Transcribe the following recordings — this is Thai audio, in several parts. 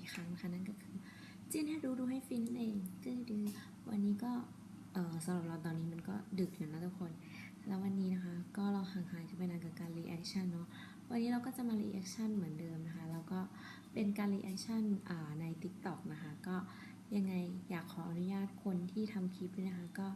อีกครั้งนะคะนั่นก็คือจีนให้ดูดูให้ฟินเองก็คือวันนี้ก็เออสำหรับเราตอนนี้มันก็ดึกอยู่นะทุกคน แล้ววันนี้นะคะ ก็เราห่างหายไปนานกับการรีแอคชั่นเนาะวันนี้เราก็จะมารีแอคชั่นเหมือนเดิมนะคะแล้วก็เป็นการรีแอคชั่นอ่าใน TikTok นะคะก็ยังไงอยากขออนุญาตคนที่ทำคลิปด้วยนะคะ ก็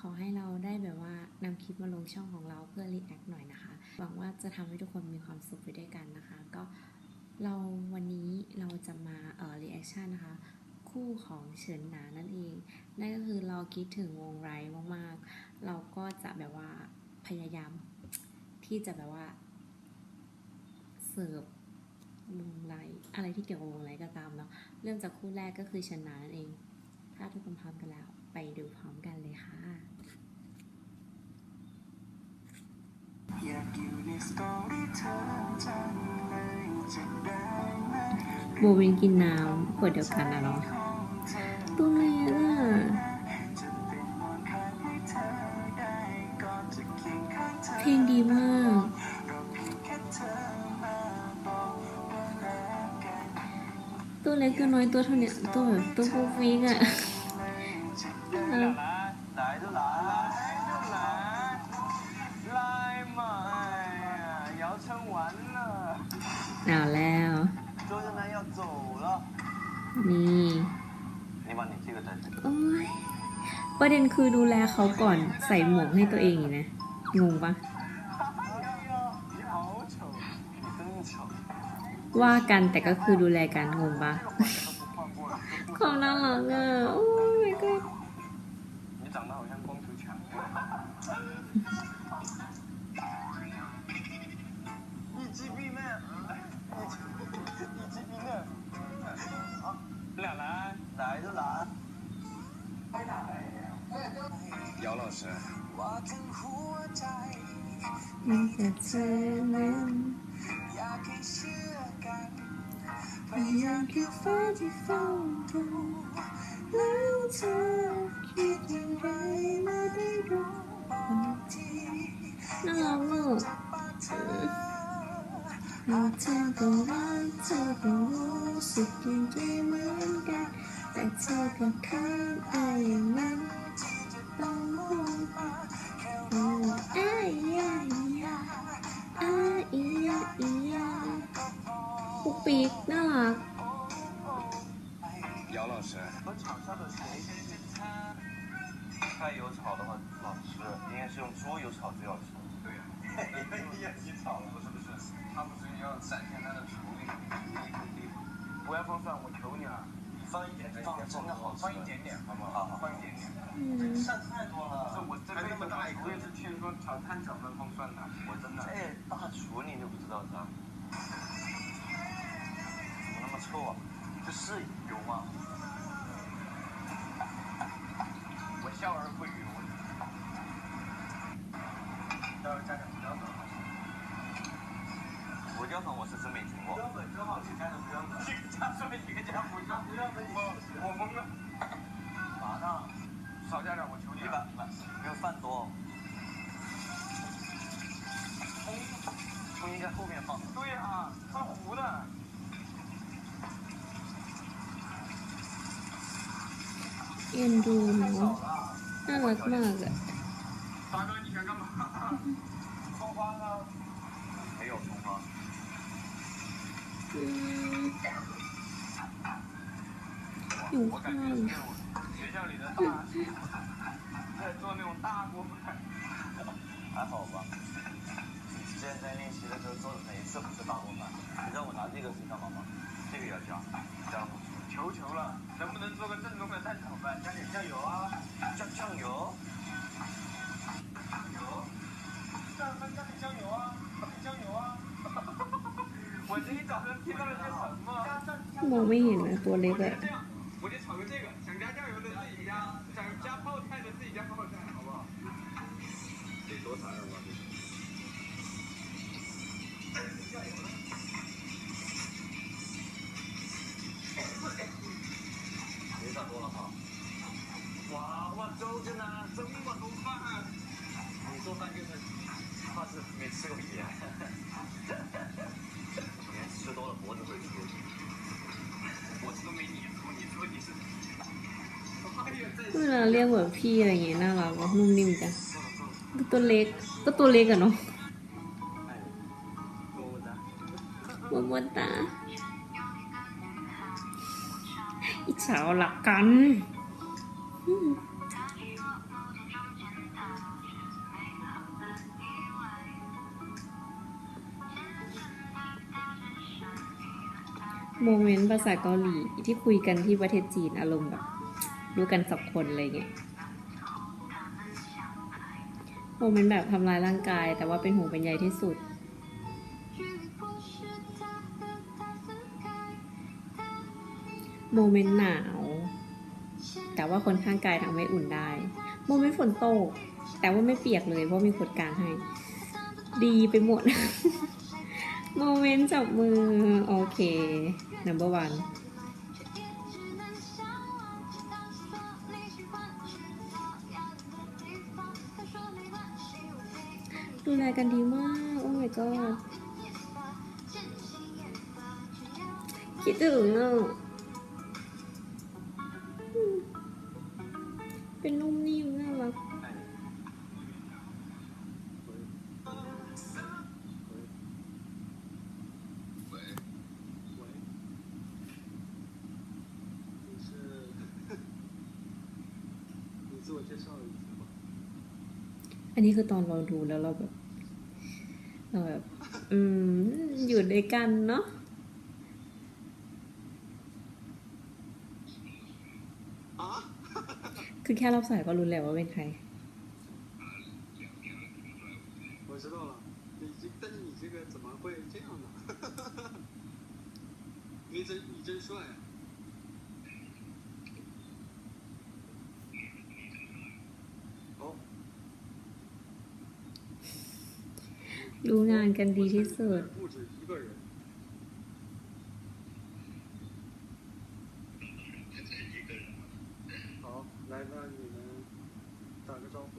ขอให้เราได้แบบว่านำคลิปมาลงช่องของเราเพื่อรีแอคหน่อยนะคะหวังว่าจะทำให้ทุกคนมีความสุขไปด้วยกันนะคะ ก็ เราวันนี้เราจะมาเอ่อรีแอคชั่นนะคะ คู่ของเฉินหนานั่นเอง นั่นก็คือเราคิดถึงวงไรมากๆ เราก็จะแบบว่าพยายาม ที่จะแบบว่า เสิร์ฟวงไรอะไรที่เกี่ยวกับวงไรก็ตามเนาะเริ่มจากคู่แรกก็คือเฉินหนานั่นเอง ถ้าทุกคนพร้อมกันแล้ว ไปดูพร้อมกันเลยค่ะอยากอยู่ในสตอรี่เธอจัง โบวินกินน้ำขวดเดียวกันนะเนาะของตัวเนี้ยจะเป็นวันพักให้เธอได้ก่อนจะเพลงดีมาก ตัวเล็กตัวน้อยตัวเท่าเนี้ยตัวแบบตัวฟูฟิกอะ นี่โอ้ยประเด็นคือดูแลเขาก่อนใส่หมวกให้ตัวเองนะ งงปะว่ากันแต่ก็คือดูแลกันงงปะ เขาน่ารักอะ มีแต่เธอนั้นอยากให้เชื่อกันพยายามคือฟ้าที่เฝ้าดูแล้วเธอคิดอย่างไรไม่ได้รู้น่ารักอะเธอหาเธอก็รักเธอก็รู้สึกอย่างที่เหมือนกันแต่เธอก็ค้างอะไรอย่างนั้นต้องห่ วงโอ้อ้ายยายยาอ้ายอียาอียาปุ๊กปีกน่ารัก 姚老师，和场上的谁是他？菜油炒的话老吃，应该是用猪油炒最好吃。对呀、因为你也起炒了，不是不是，他不是要展现他的厨艺。不要放蒜，我求你了，放一点，放真的好吃，放一点点，好不好？好，放一点点。嗯蒜太多了， 是我一个，是听说炒蛋炒饭放蒜的，我真的。哎，大厨你都不知道是吧？怎么那么臭啊？这是油吗？我笑而不语。要加点胡椒粉。胡椒粉我是真没听过。胡椒粉正好是加点胡椒粉。一个加蒜，一个加胡椒。胡椒粉我我懵了。麻呢？少加点，我求你了。没有饭多。葱，葱应该后面放。对啊，它糊的。印度馍，那个那个。大哥，你先干嘛？葱花呢？没有葱花。嗯。我感校里的大师，在做那种大锅饭，还好吧？之前在练习的时候做的哪一次不是大锅饭？你让我拿这个是干嘛吗？这个要加，加了吗？求求了，能不能做个正宗的蛋炒饭，加点酱油啊？加酱油？酱油？蛋饭加点酱油啊？加点酱油啊？我今天早上听到了些什么？我们也能多累点。多少二万？没差多了哈。哇，万周真的，这么晚饭、你做饭就是，怕是没吃过盐。盐吃多了脖子会粗。脖子都没粘住，你说你是？哎呀，再。为了练我屁呀、啊，那老婆弄你的。 ตัวเล็กก็ตัวเล็กอะเนาะโมโมตาอีจฉาหลักกันโมเมนต์ภาษาเกาหลีที่คุยกันที่ประเทศจีนอารมณ์แบบรู้กันสังคนอะไรเงี้ย โมเมนต์แบบทำร้ายร่างกาย แต่ว่าเป็นห่วงเป็นใยที่สุด โมเมนต์หนาว แต่ว่าคนข้างกายทำให้อุ่นได้ โมเมนต์ฝนตก แต่ว่าไม่เปียกเลยเพราะมีคนกลางให้ ดีไปหมด โมเมนต์จับมือ โอเค number one ดูแลกันดีมาก โอ้ my god คิดถึงอ่ะอืมเป็นนุ่มนิ่มน่ารัก 哎，喂，喂，你是？你自我介绍一下吧。 อันนี้คือตอนเราดูแล้วเราแบบเราแบบ อืม อยู่ด้วยกันเนาะ 啊？ คือแค่รับสายก็รู้แล้วว่าเป็นใคร 我知道了，你这但是你这个怎么会这样呢？你真你真帅啊！ รู้งานกันดีที่สุด 不止一个人。好，来，那你们打个招呼，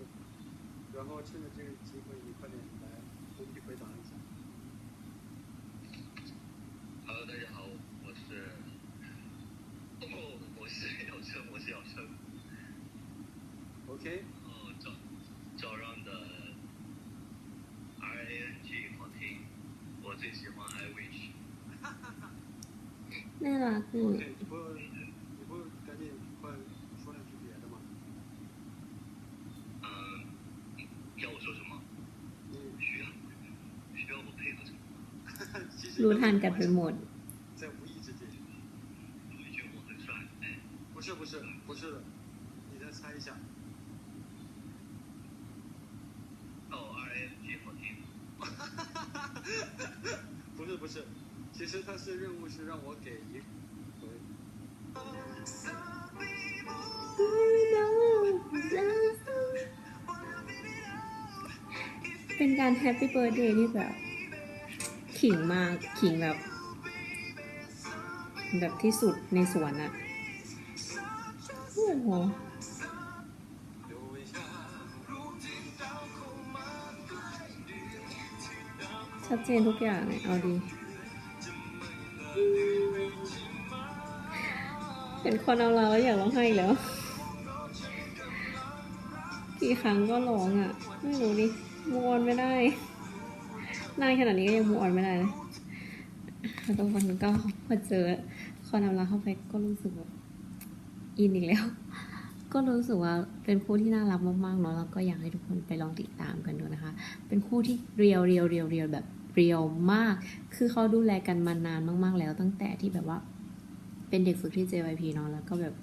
然后趁着这个机会，你快点来公屏回答一下。 Hello，大家好，我是，哦，我是姚琛，我是姚琛， OK， 最喜欢 I Wish。 น่ารักอืม OK，你不你不赶紧快说两句别的吗？嗯，要我说什么？你需要需要我配合什么？其实 รู้ทันกันไปหมด 其实他是任务是让我给一回。 เป็นการแฮปปี้เบิร์ดเดย์ที่แบบ ขิงมาก ขิงแบบ แบบที่สุดในสวนอะโอ้โหชัดเจนทุกอย่างเลยเอาดี เห็นคนเอาเราแล้วอยากร้องไห้แล้ว กี่ครั้งก็ร้องอะ ไม่รู้ดิมูออนไม่ได้นานขนาดนี้ก็ยังมูออนไม่ได้นะแล้วทุกคนก็พอเจอคนเอนำลาเข้าไปก็รู้สึกแบบอินอีกแล้ว ก็รู้สึกว่าเป็นคู่ที่น่ารักมากๆเนาะแล้วก็อยากให้ทุกคนไปลองติดตามกันดูนะคะ เป็นคู่ที่เรียวเรียวเรียวเรียวแบบเรียวมาก คือเขาดูแลกันมานานมาก ๆ แล้วตั้งแต่ที่แบบว่า เป็นเด็กฝึกที่ JYP เนาะแล้วก็แบบ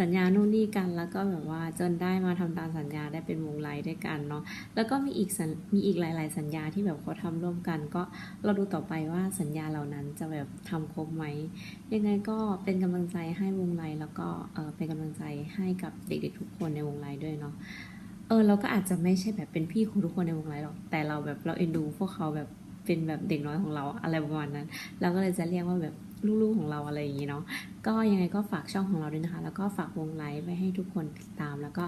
สัญญานู่นนี่กันแล้วก็แบบว่าจนได้มาทำตามสัญญาได้เป็นวงไลด้วยกันเนาะแล้วก็มีอีกมีอีกหลาย ๆ สัญญาที่แบบเขาทำร่วมกัน ก็เราดูต่อไปว่าสัญญาเหล่านั้นจะแบบทำครบไหมยังไงก็เป็นกำลังใจให้วงไลแล้วก็เออเป็นกำลังใจให้กับเด็ก ๆ ทุกคนในวงไลด้วยเนาะเออเราก็อาจจะไม่ใช่แบบเป็นพี่ของทุกคนในวงไลหรอกแต่เราแบบเราเอ็นดูพวกเขาแบบเป็นแบบเด็กน้อยของเราอะไรประมาณนั้น เราก็เลยจะเรียกว่าแบบ ลูกๆของเราอะไรอย่างนี้เนาะก็ยังไงก็ฝากช่องของเราด้วยนะคะ แล้วก็ฝากวงไลฟ์ไว้ให้ทุกคนติดตามแล้วก็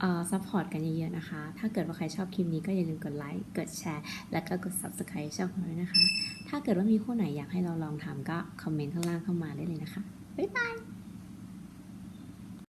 เอ่อซัพพอร์ตกันเยอะๆนะคะ ถ้าเกิดว่าใครชอบคลิปนี้ก็อย่าลืมกดไลค์ กดแชร์ แล้วก็กด subscribe ช่องของเราด้วยนะคะ ถ้าเกิดว่ามีคู่ไหนอยากให้เราลองทำก็คอมเมนต์ข้างล่างเข้ามาได้เลยนะคะ บ๊ายบาย